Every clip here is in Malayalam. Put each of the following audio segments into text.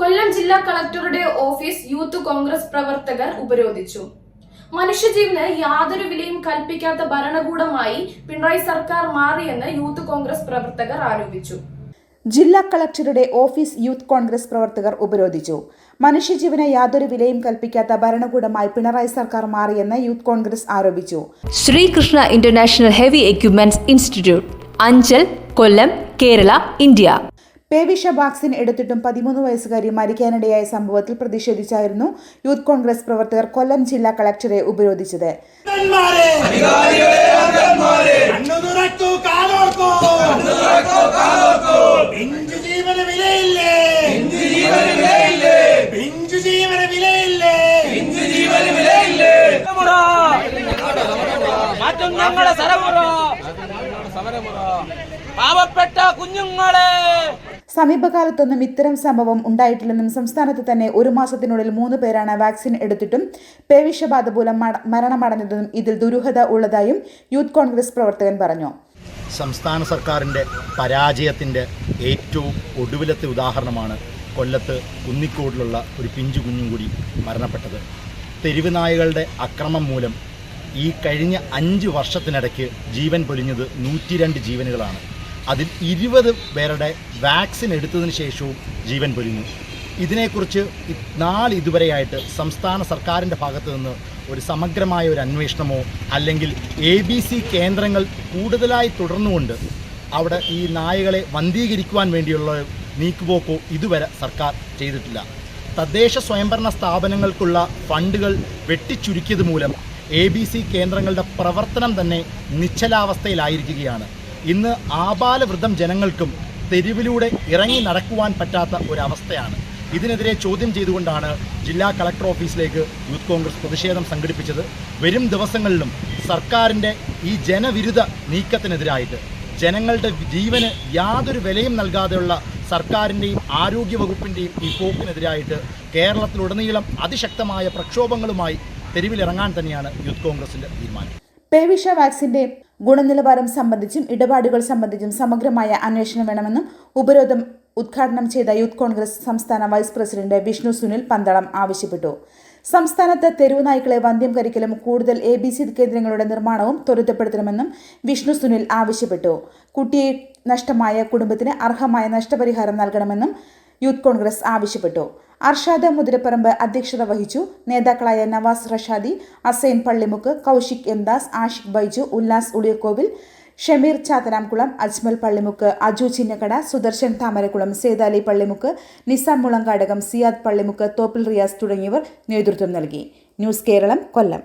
കൊല്ലം ജില്ലാ കളക്ടറുടെ ഓഫീസ് യൂത്ത് കോൺഗ്രസ് പ്രവർത്തകർ ഉപരോധിച്ചു. മനുഷ്യജീവന് യാതൊരു വിലയും കൽപ്പിക്കാത്ത ഭരണകൂടമായി പിണറായി സർക്കാർ മാറിയെന്ന് യൂത്ത് കോൺഗ്രസ് പ്രവർത്തകർ ആരോപിച്ചു. ജില്ലാ കളക്ടറുടെ ഓഫീസ് യൂത്ത് കോൺഗ്രസ് പ്രവർത്തകർ ഉപരോധിച്ചു. മനുഷ്യജീവന് യാതൊരു വിലയും കൽപ്പിക്കാത്ത ഭരണകൂടമായി പിണറായി സർക്കാർ മാറിയെന്ന് യൂത്ത് കോൺഗ്രസ് ആരോപിച്ചു. Sreekrishna international heavy equipments institute Anchal Kollam Kerala India. പേവിഷ vaccine എടുത്തിട്ടും പതിമൂന്ന് വയസ്സുകാരി മരിക്കാനിടയായ സംഭവത്തിൽ പ്രതിഷേധിച്ചായിരുന്നു യൂത്ത് കോൺഗ്രസ് പ്രവർത്തകർ കൊല്ലം ജില്ലാ കളക്ടറെ ഉപരോധിച്ചത്. പാവപ്പെട്ട കുഞ്ഞുങ്ങളെ. സമീപകാലത്തൊന്നും ഇത്തരം സംഭവം ഉണ്ടായിട്ടില്ലെന്നും സംസ്ഥാനത്ത് തന്നെ ഒരു മാസത്തിനുള്ളിൽ മൂന്ന് പേരാണ് വാക്സിൻ എടുത്തിട്ടും പേവിഷബാധ മൂലം മട- മരണമടഞ്ഞതെന്നും ഇതിൽ ദുരൂഹത ഉള്ളതായും യൂത്ത് കോൺഗ്രസ് പ്രവർത്തകൻ പറഞ്ഞു. സംസ്ഥാന സർക്കാരിന്റെ പരാജയത്തിന്റെ ഏറ്റവും ഒടുവിലത്തെ ഉദാഹരണമാണ് കൊല്ലത്ത് കുന്നിക്കോടിലുള്ള ഒരു പിഞ്ചു കുഞ്ഞും കൂടി മരണപ്പെട്ടത്. തെരുവ് നായകളുടെ അക്രമം മൂലം ഈ കഴിഞ്ഞ അഞ്ച് വർഷത്തിനിടയ്ക്ക് ജീവൻ പൊലിഞ്ഞത് നൂറ്റിരണ്ട് ജീവനുകളാണ്. അതിൽ ഇരുപത് പേരുടെ വാക്സിൻ എടുത്തതിന് ശേഷവും ജീവൻ പൊലിഞ്ഞു. ഇതിനെക്കുറിച്ച് നാല് ഇതുവരെയായിട്ട് സംസ്ഥാന സർക്കാരിന്റെ ഭാഗത്തു നിന്ന് ഒരു സമഗ്രമായ ഒരു അന്വേഷണമോ അല്ലെങ്കിൽ എ ബി സി കേന്ദ്രങ്ങൾ കൂടുതലായി തുടർന്നുകൊണ്ട് അവിടെ ഈ നായകളെ വന്ധീകരിക്കുവാൻ വേണ്ടിയുള്ള നീക്കുപോക്കോ ഇതുവരെ സർക്കാർ ചെയ്തിട്ടില്ല. തദ്ദേശ സ്വയംഭരണ സ്ഥാപനങ്ങൾക്കുള്ള ഫണ്ടുകൾ വെട്ടിച്ചുരുക്കിയത് മൂലം എ ബി സി കേന്ദ്രങ്ങളുടെ പ്രവർത്തനം തന്നെ നിശ്ചലാവസ്ഥയിലായിരിക്കുകയാണ്. ഇന്ന് ആബാലവൃദ്ധം ജനങ്ങൾക്കും തെരുവിലൂടെ ഇറങ്ങി നടക്കുവാൻ പറ്റാത്ത ഒരവസ്ഥയാണ്. ഇതിനെതിരെ ചോദ്യം ചെയ്തുകൊണ്ടാണ് ജില്ലാ കളക്ടർ ഓഫീസിലേക്ക് യൂത്ത് കോൺഗ്രസ് പ്രതിഷേധം സംഘടിപ്പിച്ചത്. വരും ദിവസങ്ങളിലും സർക്കാരിന്റെ ഈ ജനവിരുദ്ധ നീക്കത്തിനെതിരായിട്ട് ജനങ്ങളുടെ ജീവന് യാതൊരു വിലയും നൽകാതെയുള്ള സർക്കാരിന്റെയും ആരോഗ്യ വകുപ്പിന്റെയും ഈ പോക്കിനെതിരായിട്ട് കേരളത്തിലുടനീളം അതിശക്തമായ പ്രക്ഷോഭങ്ങളുമായി തെരുവിലിറങ്ങാൻ തന്നെയാണ് യൂത്ത് കോൺഗ്രസിന്റെ തീരുമാനം. പേവിഷ വാക്സിന്റെ ഗുണനിലവാരം സംബന്ധിച്ചും ഇടപാടുകൾ സംബന്ധിച്ചും സമഗ്രമായ അന്വേഷണം വേണമെന്നും ഉപരോധം ഉദ്ഘാടനം ചെയ്ത യൂത്ത് കോൺഗ്രസ് സംസ്ഥാന വൈസ് പ്രസിഡന്റ് വിഷ്ണു സുനിൽ പന്തളം ആവശ്യപ്പെട്ടു. സംസ്ഥാനത്ത് തെരുവു നായ്ക്കളെ വന്ധ്യം കരിക്കലും കൂടുതൽ എ ബി സി കേന്ദ്രങ്ങളുടെ നിർമ്മാണവും ത്വരിതപ്പെടുത്തണമെന്നും വിഷ്ണു സുനിൽ ആവശ്യപ്പെട്ടു. കുട്ടിയെ നഷ്ടമായ കുടുംബത്തിന് അർഹമായ നഷ്ടപരിഹാരം നൽകണമെന്നും യൂത്ത് കോൺഗ്രസ് ആവശ്യപ്പെട്ടു. അർഷാദ് മുതിരപ്പറമ്പ് അധ്യക്ഷത വഹിച്ചു. നേതാക്കളായ നവാസ് റഷാദി അസൈൻ പള്ളിമുക്ക് കൗശിക് എംദാസ് ആഷിഖ് ബൈജു ഉല്ലാസ് ഉളിയക്കോവിൽ ഷമീർ ചാത്തനാംകുളം അജ്മൽ പള്ളിമുക്ക് അജു ചിന്നക്കട സുദർശൻ താമരക്കുളം സേതാലി പള്ളിമുക്ക് നിസാം മുളങ്കാടകം സിയാദ് പള്ളിമുക്ക് തോപ്പിൽ റിയാസ് തുടങ്ങിയവർ നേതൃത്വം നൽകി. News Keralam Kollam.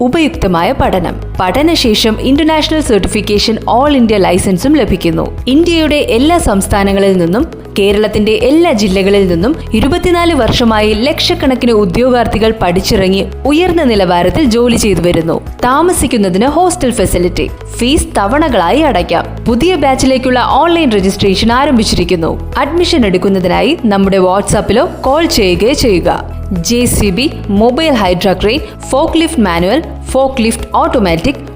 ഉപയുക്തമായ പഠനം. പഠനശേഷം ഇന്റർനാഷണൽ സർട്ടിഫിക്കേഷൻ ഓൾ ഇന്ത്യ ലൈസൻസും ലഭിക്കുന്നു. ഇന്ത്യയുടെ എല്ലാ സംസ്ഥാനങ്ങളിൽ നിന്നും കേരളത്തിന്റെ എല്ലാ ജില്ലകളിൽ നിന്നും ഇരുപത്തിനാല് വർഷമായി ലക്ഷക്കണക്കിന് ഉദ്യോഗാർത്ഥികൾ പഠിച്ചിറങ്ങി ഉയർന്ന നിലവാരത്തിൽ ജോലി ചെയ്തു വരുന്നു താമസിക്കുന്നതിന് ഹോസ്റ്റൽ ഫെസിലിറ്റി. ഫീസ് തവണകളായി അടയ്ക്കാം. പുതിയ ബാച്ചിലേക്കുള്ള ഓൺലൈൻ രജിസ്ട്രേഷൻ ആരംഭിച്ചിരിക്കുന്നു. അഡ്മിഷൻ എടുക്കുന്നതിനായി നമ്മുടെ വാട്സാപ്പിലോ കോൾ ചെയ്യുകയോ ചെയ്യുക. J C B mobile hydra crane fork lift manual fork lift automatic